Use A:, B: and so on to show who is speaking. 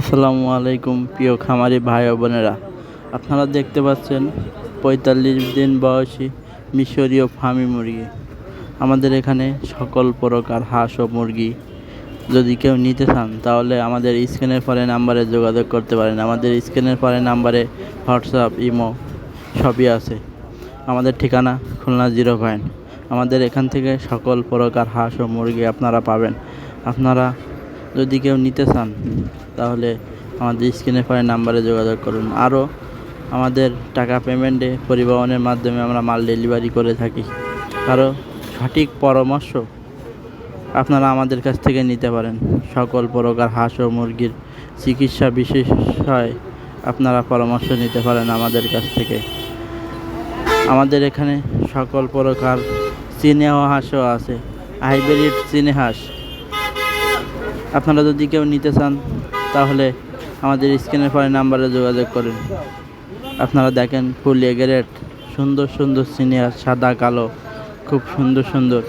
A: আসসালামু আলাইকুম, প্রিয় খামারি ভাই বোনেরা। আপনারা দেখতে পাচ্ছেন পঁয়তাল্লিশ দিন বয়সী মিশরীয় ফার্মি মুরগি। আমাদের এখানে সকল প্রকার হাঁস ও মুরগি যদি কেউ নিতে চান, তাহলে আমাদের স্ক্রিনের পরে নাম্বারে যোগাযোগ করতে পারেন। আমাদের স্ক্রিনের পরে নাম্বারে হোয়াটসঅ্যাপ, ইমো সবই আছে। আমাদের ঠিকানা খুলনা জিরো পয়েন্ট। আমাদের এখান থেকে সকল প্রকার হাঁস ও মুরগি আপনারা পাবেন। আপনারা যদি কেউ নিতে চান, তাহলে আমাদের স্ক্রিনে পরে নাম্বারে যোগাযোগ করুন। আরও আমাদের টাকা পেমেন্টে, পরিবহনের মাধ্যমে আমরা মাল ডেলিভারি করে থাকি। আরও সঠিক পরামর্শ আপনারা আমাদের কাছ থেকে নিতে পারেন। সকল প্রকার হাঁস ও মুরগির চিকিৎসা বিষয় আপনারা পরামর্শ নিতে পারেন আমাদের কাছ থেকে। আমাদের এখানে সকল প্রকার চীনে হাঁসও আছে। হাইব্রিড চীনে হাঁস। আপনারা যদি কেউ নিতে চান, তাহলে আমাদের স্ক্রিনের পরে নাম্বারে যোগাযোগ করেন। আপনারা দেখেন ফুল এগারেট সুন্দর সুন্দর সিনিয়র, সাদা, কালো, খুব সুন্দর সুন্দর।